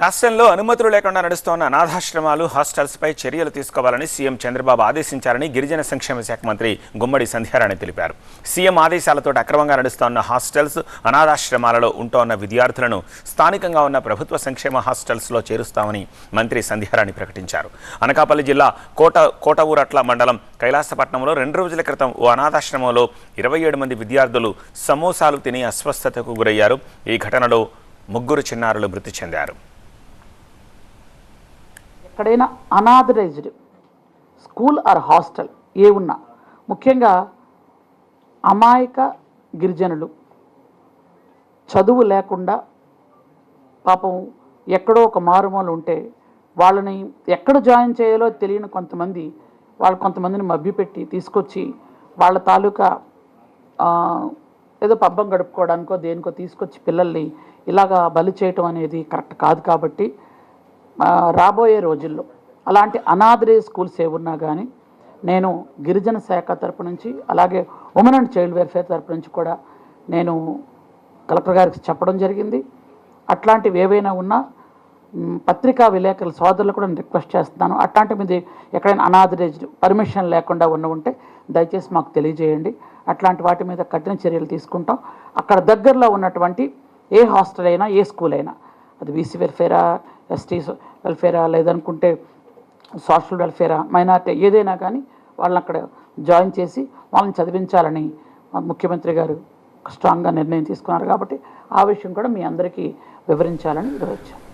రాష్ట్రంలో అనుమతులు లేకుండా నడుస్తోన్న అనాథాశ్రమాలు హాస్టల్స్పై చర్యలు తీసుకోవాలని సీఎం చంద్రబాబు ఆదేశించారని గిరిజన సంక్షేమ శాఖ మంత్రి గుమ్మడి సంధ్యారాణి తెలిపారు. సీఎం ఆదేశాలతో అక్రమంగా నడుస్తోన్న హాస్టల్స్ అనాథాశ్రమాలలో ఉంటోన్న విద్యార్థులను స్థానికంగా ఉన్న ప్రభుత్వ సంక్షేమ హాస్టల్స్లో చేరుస్తామని మంత్రి సంధ్యారాణి ప్రకటించారు. అనకాపల్లి జిల్లా కోట కోటవూరట్ల మండలం కైలాసపట్నంలో రెండు రోజుల క్రితం ఓ అనాథాశ్రమంలో ఇరవై ఏడు మంది విద్యార్థులు సమోసాలు తిని అస్వస్థతకు గురయ్యారు. ఈ ఘటనలో ముగ్గురు చిన్నారులు మృతి చెందారు. ఎక్కడైనా అనాథరైజ్డ్ స్కూల్ ఆర్ హాస్టల్ ఏ ఉన్నా ముఖ్యంగా అమాయక గిరిజనులు చదువు లేకుండా పాపం ఎక్కడో ఒక మారుమూలు ఉంటే వాళ్ళని ఎక్కడ జాయిన్ చేయాలో తెలియని కొంతమంది వాళ్ళు కొంతమందిని మభ్యపెట్టి తీసుకొచ్చి వాళ్ళ తాలూకా ఏదో పబ్బం గడుపుకోవడానికో దేనికో తీసుకొచ్చి పిల్లల్ని ఇలాగా బలి చేయటం అనేది కరెక్ట్ కాదు కాబట్టి రాబోయే రోజుల్లో అలాంటి అనాథరే స్కూల్స్ ఏమున్నా కానీ నేను గిరిజన శాఖ తరపు నుంచి అలాగే ఉమెన్ అండ్ చైల్డ్ వెల్ఫేర్ తరపు నుంచి కూడా నేను కలెక్టర్ గారికి చెప్పడం జరిగింది. అట్లాంటివి ఏవైనా ఉన్నా పత్రికా విలేకరుల సోదరులు కూడా నేను రిక్వెస్ట్ చేస్తున్నాను. అట్లాంటి మీద ఎక్కడైనా అనాథరేజ్డ్ పర్మిషన్ లేకుండా ఉన్న ఉంటే దయచేసి మాకు తెలియజేయండి. అట్లాంటి వాటి మీద కఠిన చర్యలు తీసుకుంటాం. అక్కడ దగ్గరలో ఉన్నటువంటి ఏ హాస్టల్ అయినా ఏ స్కూల్ అయినా అది బీసీ వెల్ఫేరా ఎస్టీ వెల్ఫేరా లేదనుకుంటే సోషల్ వెల్ఫేరా మైనార్టీ ఏదైనా కానీ వాళ్ళని అక్కడ జాయిన్ చేసి వాళ్ళని చదివించాలని ముఖ్యమంత్రి గారు స్ట్రాంగ్గా నిర్ణయం తీసుకున్నారు కాబట్టి ఆ విషయం కూడా మీ అందరికీ వివరించాలని ఈరోజు వచ్చాను